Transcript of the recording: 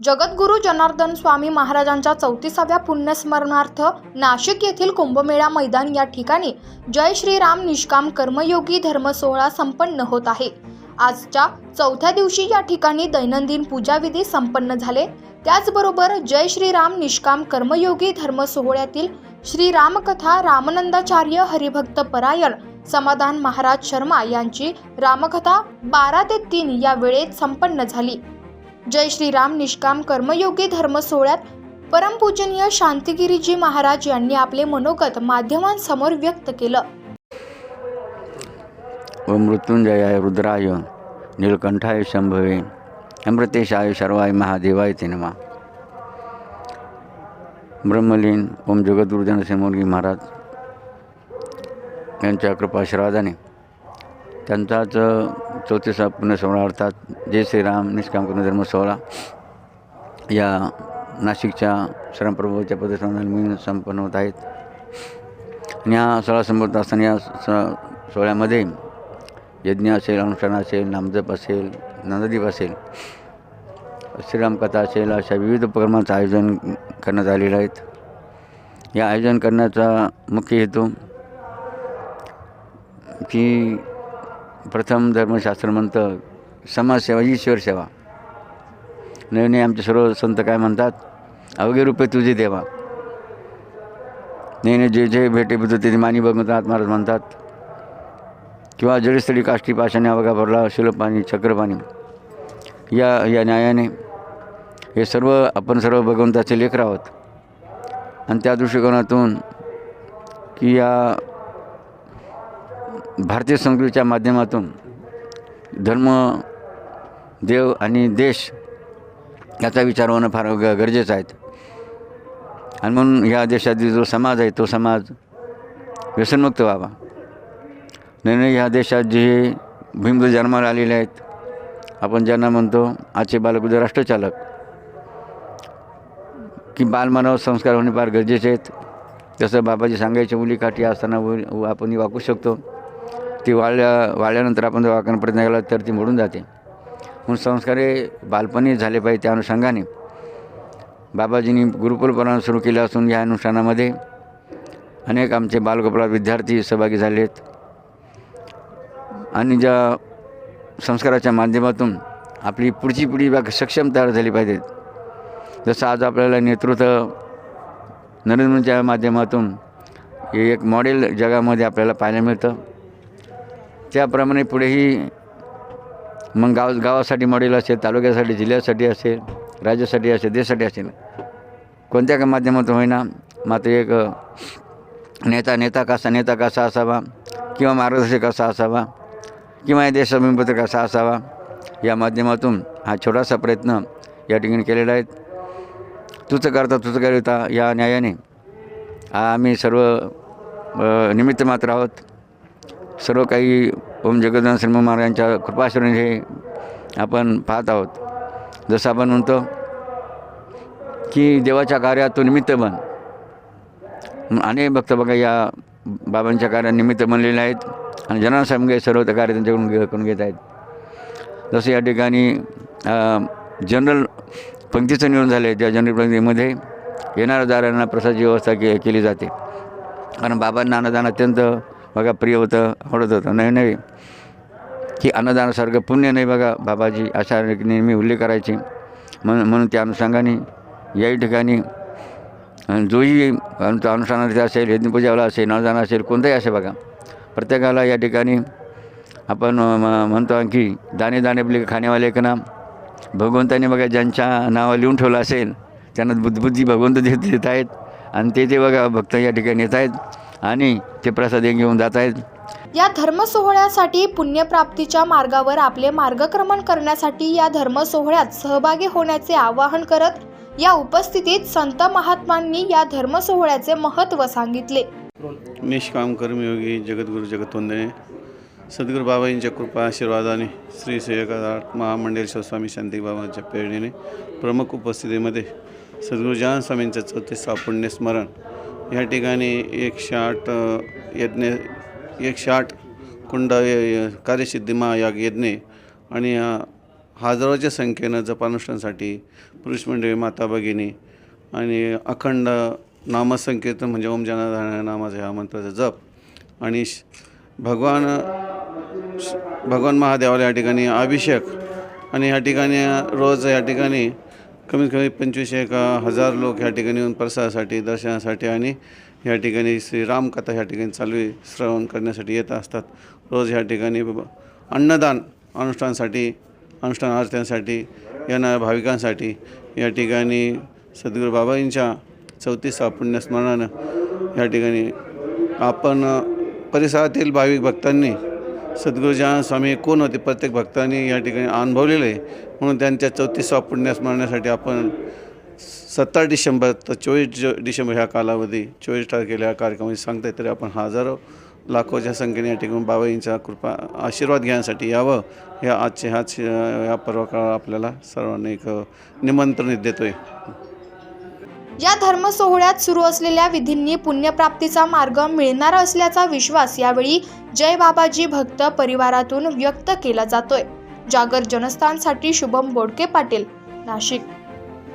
जगद्गुरू जनार्दन स्वामी महाराजांच्या चौतीसाव्या पुण्यस्मरणार्थ नाशिक येथील कुंभमेळा मैदान या ठिकाणी जय श्रीराम निष्काम कर्मयोगी धर्म सोहळा संपन्न होत आहे. आजच्या चौथ्या दिवशी या ठिकाणी दैनंदिन पूजाविधी संपन्न झाले. त्याचबरोबर जय श्रीराम निष्काम कर्मयोगी धर्म सोहळ्यातील श्री रामकथा रामनंदाचार्य हरिभक्त परायण समाधान महाराज शर्मा यांची रामकथा बारा ते तीन या वेळेत संपन्न झाली. जय श्रीराम निष्काम कर्मयोगी धर्म सोहळ्यात परमपूजनीय शांतिगिरीजी महाराज यांनी आपले मनोगत माध्यमांसमोर व्यक्त केलं. व मृत्युंजयाय रुद्राय नीलकंठाय शंभवे अमृतेशाय शर्वाय महादेवाय ते नमा. ब्रह्मलीन ओम जगद्गुरुजन जनसेमोर्गी महाराज यांच्या कृपाश्रादाने त्यांचाच चौतीसा पुण्यसोहळा अर्थात जय श्रीराम निष्काम करून धर्म सोहळा. या नाशिकच्या श्रमप्रभूच्या पदस्थानाला मिळून संपन्न होत आहेत आणि हा सोहळा संपत असताना या स सोहळ्यामध्ये यज्ञ असेल अनुष्ठान असेल नामजप असेल नंददीप असेल श्रीरामकथा असेल अशा विविध उपक्रमांचं आयोजन करण्यात आलेलं आहेत या आयोजन करण्याचा मुख्य हेतू की प्रथम धर्मशास्त्र म्हणतं समाजसेवा ईश्वर सेवा. नवीन आमचे सर्व संत काय म्हणतात अवघे रूपे तुझे देवा. नेहमी जे जे भेटे बुद्ध तिथे मानी भगवंतनाथ महाराज म्हणतात किंवा जडस्थळी काष्टी पाशाने अवघा भरला शिलपाणी चक्रपाणी. या या न्यायाने हे सर्व आपण सर्व भगवंताचे लेकर आहोत. आणि त्या दृष्टिकोनातून की या भारतीय संस्कृतीच्या माध्यमातून धर्म देव आणि देश याचा विचार होणं फार ग गरजेचं आहे. आणि म्हणून ह्या देशातील जो समाज आहे तो समाज व्यसनमुक्त व्हावा. नाही नाही ह्या देशात जे भीमद जन्माला आलेले आहेत आपण ज्यांना म्हणतो आजचे बालक राष्ट्रचालक. की बालमानव संस्कार होणे फार गरजेचे आहेत. तसं बाबाजी सांगायचे मुली काठी असताना व- आपण वाकू शकतो. ती वाळल्या वाळल्यानंतर आपण जर वाकणं प्रयत्न केला तर ती मोडून जाते. म्हणून संस्कार हे बालपणी झाले पाहिजे त्या अनुषंगाने. बाबाजींनी गुरुकुलपणा सुरू केलं असून या अनुष्ठानामध्ये अनेक आमचे बालगोपाळ विद्यार्थी सहभागी झाले आहेत आणि ज्या संस्काराच्या माध्यमातून आपली पुढची पिढी बा सक्षम तयार झाली पाहिजे. जसं आज आपल्याला नेतृत्व नरेंद्र मोदीच्या माध्यमातून हे एक मॉडेल जगामध्ये आपल्याला पाहायला मिळतं. त्याप्रमाणे पुढेही मग गाव गावासाठी मॉडेल असेल तालुक्यासाठी जिल्ह्यासाठी असेल राज्यासाठी असेल देशासाठी असेल कोणत्या का माध्यमातून होईना मात्र एक नेता नेता कसा नेता कसा असावा किंवा मार्गदर्शक कसा असावा किंवा या देशाभिमुख कसा असावा या माध्यमातून हा छोटासा प्रयत्न या ठिकाणी केलेला आहे. तुझं करता तुझं करता या न्यायाने आम्ही सर्व निमित्त मात्र आहोत. सर्व काही ओम जगदान श्री महाराजांच्या कृपाश्रमी हे आपण पाहत आहोत. जसं आपण म्हणतो की देवाच्या कार्यात तो निमित्त बन अनेक भक्त बघा या बाबांच्या कार्यात निमित्त बनलेले आहेत आणि जनासाहेब सर्व कार्य त्यांच्याकडून घे- करून घेत आहेत. जसं या ठिकाणी जनरल पंक्तीचं निवडून झालं आहे त्या जनरल पंक्तीमध्ये येणाऱ्या दारांना प्रसादची व्यवस्था के केली जाते. कारण बाबांना अन्नदान अत्यंत बघा प्रिय होतं आवडत होतं. नाही नाही. की अन्नदानासारखं पुण्य नाही बघा बाबाजी अशा नेहमी उल्लेख करायचे. म्हणून म्हणून त्या अनुषंगाने याही ठिकाणी जोही अनु- असेल यज्ञपूजावाला असेल नळदान असेल कोणताही असेल बघा. प्रत्येकाला या ठिकाणी आपण म- म्हणतो की दाणे दाणे आपले खाण्यावाले का नाम. भगवंताने बघा ज्यांच्या नावं लिहून ठेवलं असेल त्यांना बुद्धबुद्धी भगवंत देत देत आहेत आणि ते ते बघा भक्त या ठिकाणी येत आहेत. आणि ते प्रसाद घेऊन जात आहेत. या धर्म सोहळ्यासाठी पुण्यप्राप्तीच्या मार्गावर आपले मार्गक्रमण करण्यासाठी या धर्म सोहळ्यात सहभागी होण्याचे आवाहन करत या उपस्थितीत संत महात्मांनी या धर्म सोहळ्याचे महत्त्व सांगितले. निष्काम कर्मयोगी जगद्गुरु जगतवंदने सद्गुरू बाबांच्या कृपा आशीर्वादाने श्री सेवकात महामंडलेश्वर स्वामी शांती बाबांच्या प्रेरणेने प्रमुख उपस्थितीमध्ये सद्गुरू स्वामींचं चौतीसा पुण्यस्मरण या ठिकाणी एकशे आठ यज्ञ एकशे आठ कुंड कार्यसिद्धी महायाग यज्ञ आणि हजारोच्या संख्येनं जपानुष्ठानसाठी पुरुष मंडळी माता भगिनी आणि अखंड नामसंकीर्तन म्हणजे ओम जनाधारण नामाचा ह्या मंत्राचा जप आणि श- भगवान श- भगवान महादेवाला या ठिकाणी अभिषेक आणि ह्या ठिकाणी रोज या ठिकाणी कमीत कमी पंचवीस एक हजार लोक ह्या ठिकाणी येऊन प्रसादासाठी दर्शनासाठी आणि ह्या ठिकाणी श्रीरामकथा ह्या ठिकाणी चालू श्रवण करण्यासाठी येत असतात. रोज ह्या ठिकाणी अन्नदान अनुष्ठानासाठी अनुष्ठान आरत्यांसाठी येणाऱ्या भाविकांसाठी या ठिकाणी सद्गुरू बाबांच्या चौतीसा पुण्यस्मरणानं या ठिकाणी आपण परिसरातील भाविक भक्तांनी सद्गुरुजान स्वामी कोण होते? प्रत्येक भक्तांनी या ठिकाणी अनुभवलेलं आहे. म्हणून त्यांच्या चौतीसवा पुण्यास मारण्यासाठी आपण सत्तर डिसेंबर तर चोवीस ज डिसेंबर ह्या कालावधी चोवीस तारखेला ह्या कार्यक्रमाची सांगता तरी आपण हजारो लाखोच्या संख्येने या ठिकाणी बाबाईंचा कृपा आशीर्वाद घेण्यासाठी यावं. ह्या आजचे ह्याच ह्या पर्व आपल्याला सर्वांना एक निमंत्रण देतो आहे या धर्म सोहळ्यात सुरू असलेल्या विधींनी पुण्यप्राप्तीचा मार्ग मिळणार असल्याचा विश्वास यावेळी जय बाबाजी भक्त परिवारातून व्यक्त केला जातोय. जागर जनस्थानसाठी शुभम बोडके पाटील नाशिक.